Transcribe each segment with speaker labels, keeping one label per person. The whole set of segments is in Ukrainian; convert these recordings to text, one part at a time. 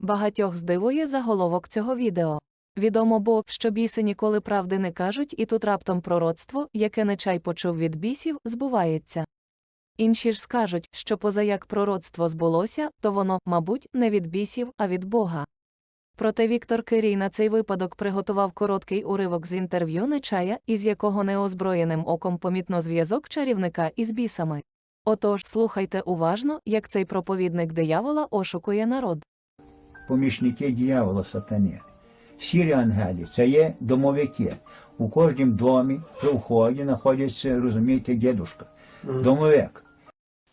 Speaker 1: Багатьох здивує заголовок цього відео. Відомо бо, що біси ніколи правди не кажуть, і тут раптом пророцтво, яке нечай почув від бісів, збувається. Інші ж скажуть, що поза як пророцтво збулося, то воно, мабуть, не від бісів, а від Бога. Проте Віктор Кирій на цей випадок приготував короткий уривок з інтерв'ю Нечая, із якого неозброєним оком помітно зв'язок чарівника із бісами. Отож, слухайте уважно, як цей проповідник диявола ошукує народ.
Speaker 2: Помічники дьявола сатани. Сірі ангелі це є домовики. У кожному домі при вході знаходиться, розумієте, дідушка. Домовик.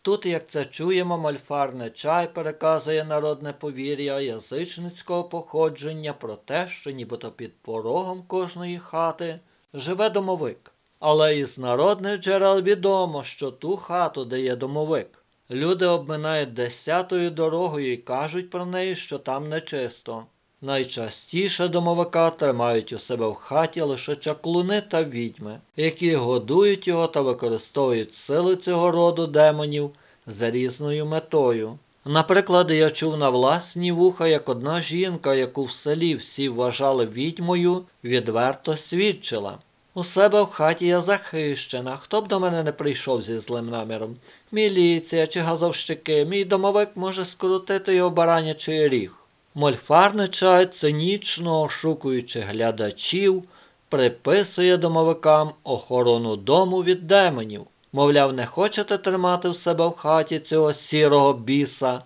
Speaker 3: Тут, як це чуємо, мольфарне чай переказує народне повір'я язичницького походження про те, що нібито під порогом кожної хати живе домовик. Але із народних джерел відомо, що ту хату, де є домовик, люди обминають десятою дорогою і кажуть про неї, що там нечисто. Найчастіше домовика тримають у себе в хаті лише чаклуни та відьми, які годують його та використовують сили цього роду демонів за різною метою. Наприклад, я чув на власні вуха, як одна жінка, яку в селі всі вважали відьмою, відверто свідчила. У себе в хаті я захищена, хто б до мене не прийшов зі злим наміром. Міліція чи газовщики, мій домовик може скрутити його баранячий ріг. Мольфарничай, цинічно ошукуючи глядачів, приписує домовикам охорону дому від демонів. Мовляв, не хочете тримати в себе в хаті цього сірого біса,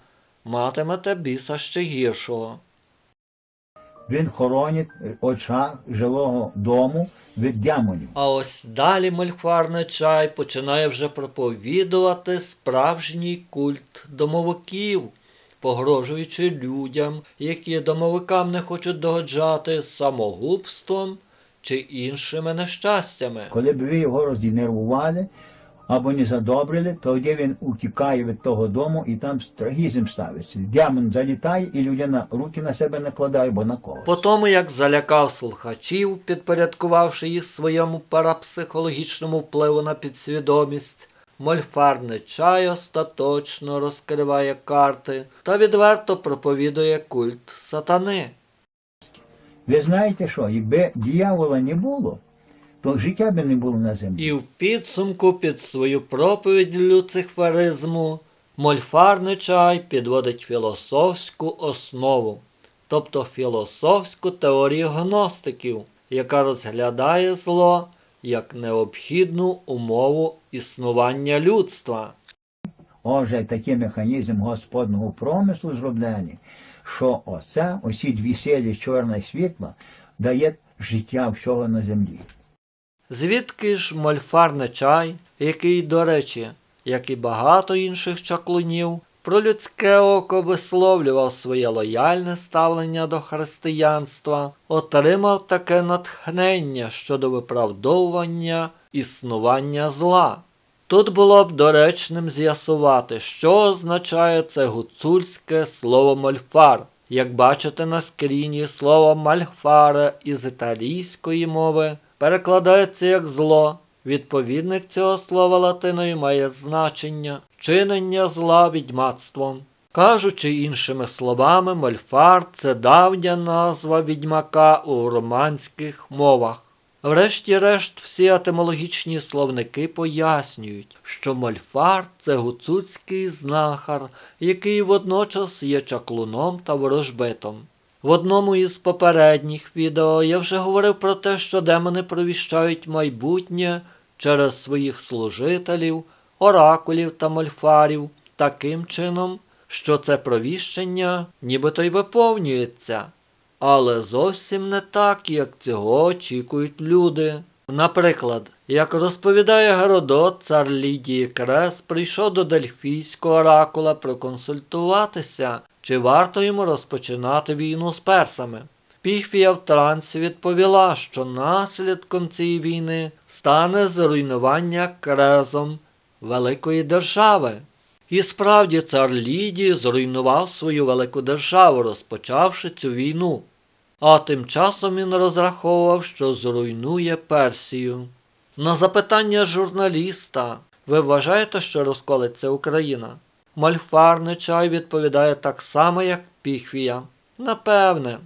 Speaker 3: матимете біса ще гіршого.
Speaker 2: Він хоронить очах жилого дому від демонів.
Speaker 3: А ось далі мольфарничай починає вже проповідувати справжній культ домовиків, погрожуючи людям, які домовикам не хочуть догоджати самогубством чи іншими нещастями.
Speaker 2: Коли б ви його роздінервували або не задобрили, тоді він утікає від того дому і там трагізм ставиться. Демон залітає і людина руки на себе накладає, бо на кого.
Speaker 3: По тому, як залякав слухачів, підпорядкувавши їх своєму парапсихологічному впливу на підсвідомість, Мольфарний чай остаточно розкриває карти та відверто проповідує культ сатани.
Speaker 2: Ви знаєте що, якби дьявола не було, то життя би не було на землі.
Speaker 3: І в підсумку під свою проповідь люциферизму Мольфарний чай підводить філософську основу, тобто філософську теорію гностиків, яка розглядає зло як необхідну умову існування людства.
Speaker 2: Отже, такий механізм господного промислу зроблений, що оце, осі дві силі, чорне світло, дає життя всього на землі.
Speaker 3: Звідки ж мольфарний чай, який, до речі, як і багато інших чаклунів, про людське око висловлював своє лояльне ставлення до християнства, отримав таке натхнення щодо виправдовування існування зла. Тут було б доречним з'ясувати, що означає це гуцульське слово мольфар. Як бачите на скріні, слово мальфаре із італійської мови перекладається як зло. Відповідник цього слова латиною має значення чинення зла відьмацтвом. Кажучи іншими словами, мольфар це давня назва відьмака у романських мовах. Врешті-решт, всі етимологічні словники пояснюють, що мольфар це гуцульський знахар, який водночас є чаклуном та ворожбитом. В одному із попередніх відео я вже говорив про те, що демони провіщають майбутнє через своїх служителів, оракулів та мольфарів таким чином, що це провіщення нібито й виповнюється. Але зовсім не так, як цього очікують люди. Наприклад, як розповідає Геродот, цар Лідії Крес прийшов до Дельфійського оракула проконсультуватися, чи варто йому розпочинати війну з персами. Піфія в трансі відповіла, що наслідком цієї війни стане зруйнування крезом великої держави. І справді цар Лідії зруйнував свою велику державу, розпочавши цю війну. А тим часом він розраховував, що зруйнує Персію. На запитання журналіста ви вважаєте, що розколиться Україна? Мальфарний чай відповідає так само, як Піхвія. Напевне,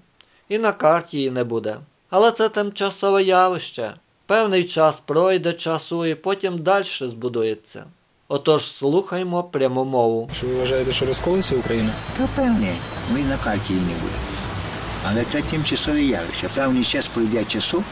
Speaker 3: і на карті її не буде. Але це тимчасове явище. Певний час пройде часу і потім далі збудується. Отож слухаймо пряму мову.
Speaker 4: Що ви вважаєте, що розколиться Україна?
Speaker 5: Та певні, ми й на карті її не буде. Але це тимчасове явище. Певний час пройде часу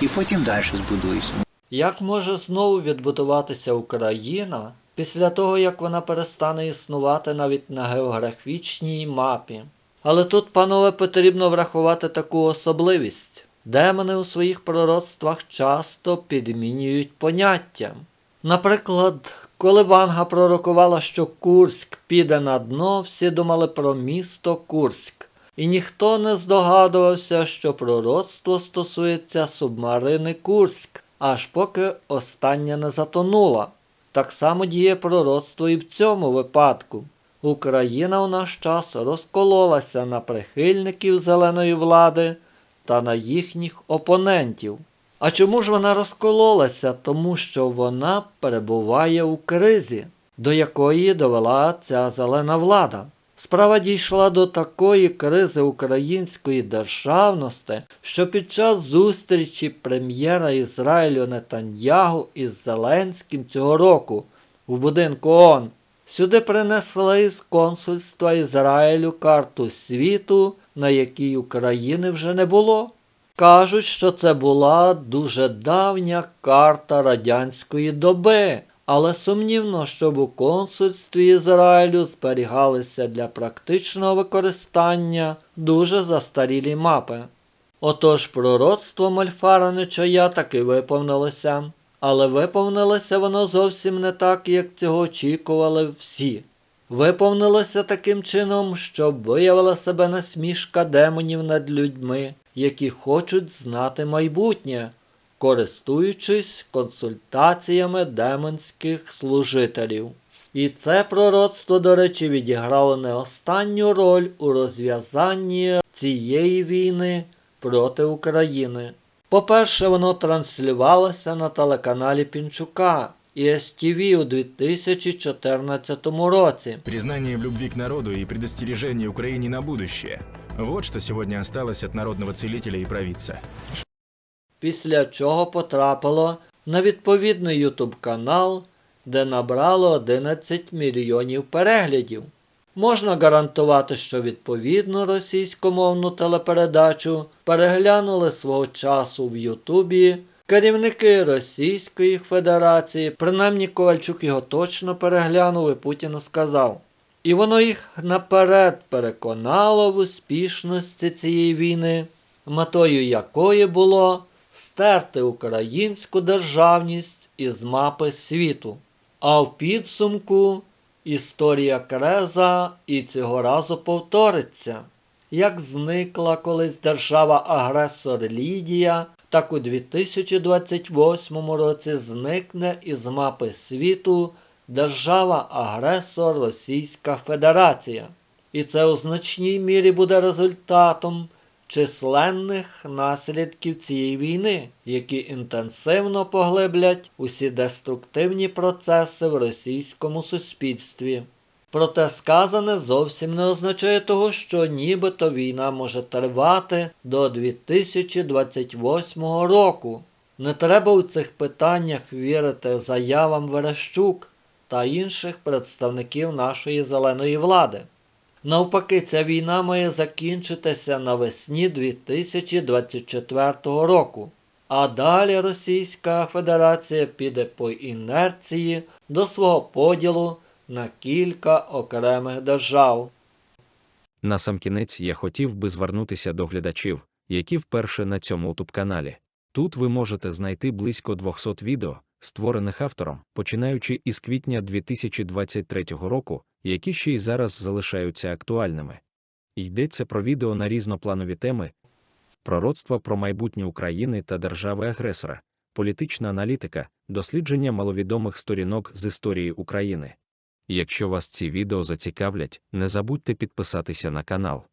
Speaker 5: і потім далі збудується.
Speaker 3: Як може знову відбудуватися Україна після того, як вона перестане існувати навіть на географічній мапі? Але тут, панове, потрібно врахувати таку особливість. Демони у своїх пророцтвах часто підмінюють поняття. Наприклад, коли Ванга пророкувала, що Курськ піде на дно, всі думали про місто Курськ. І ніхто не здогадувався, що пророцтво стосується субмарини Курськ, аж поки остання не затонула. Так само діє пророцтво і в цьому випадку. Україна у наш час розкололася на прихильників зеленої влади та на їхніх опонентів. А чому ж вона розкололася? Тому що вона перебуває у кризі, до якої довела ця зелена влада. Справа дійшла до такої кризи української державності, що під час зустрічі прем'єра Ізраїлю Нетаньягу із Зеленським цього року в будинку ООН сюди принесли з консульства Ізраїлю карту світу, на якій України вже не було. Кажуть, що це була дуже давня карта радянської доби, але сумнівно, щоб у консульстві Ізраїлю зберігалися для практичного використання дуже застарілі мапи. Отож, пророцтво Мольфара Нечая таки виповнилося, але виповнилося воно зовсім не так, як цього очікували всі. Виповнилося таким чином, щоб виявила себе насмішка демонів над людьми, які хочуть знати майбутнє, користуючись консультаціями демонських служителів. І це пророцтво, до речі, відіграло не останню роль у розв'язанні цієї війни проти України. По-перше, воно транслювалося на телеканалі Пінчука і СТВ у 2014 році.
Speaker 6: Признание в любви к народу и предостережение Украине на будущее. Вот что сегодня осталось от народного целителя и провидца.
Speaker 3: Після чого потрапило на відповідний ютуб канал, де набрало 11 мільйонів переглядів. Можна гарантувати, що відповідну російськомовну телепередачу переглянули свого часу в Ютубі керівники Російської Федерації, принаймні Ковальчук його точно переглянув і Путіну сказав. І воно їх наперед переконало в успішності цієї війни, метою якої було стерти українську державність із мапи світу. А в підсумку історія Креза і цього разу повториться. Як зникла колись держава-агресор Лідія, так у 2028 році зникне із мапи світу держава-агресор Російська Федерація. І це у значній мірі буде результатом численних наслідків цієї війни, які інтенсивно поглиблять усі деструктивні процеси в російському суспільстві. Проте сказане зовсім не означає того, що нібито війна може тривати до 2028 року. Не треба у цих питаннях вірити заявам Верещук та інших представників нашої зеленої влади. Навпаки, ця війна має закінчитися навесні 2024 року. А далі Російська Федерація піде по інерції до свого поділу на кілька окремих держав.
Speaker 7: Насамкінець я хотів би звернутися до глядачів, які вперше на цьому ютуб-каналі. Тут ви можете знайти близько 200 відео, створених автором, починаючи із квітня 2023 року, які ще й зараз залишаються актуальними. Йдеться про відео на різнопланові теми, пророцтва про майбутнє України та держави-агресора, політична аналітика, дослідження маловідомих сторінок з історії України. Якщо вас ці відео зацікавлять, не забудьте підписатися на канал.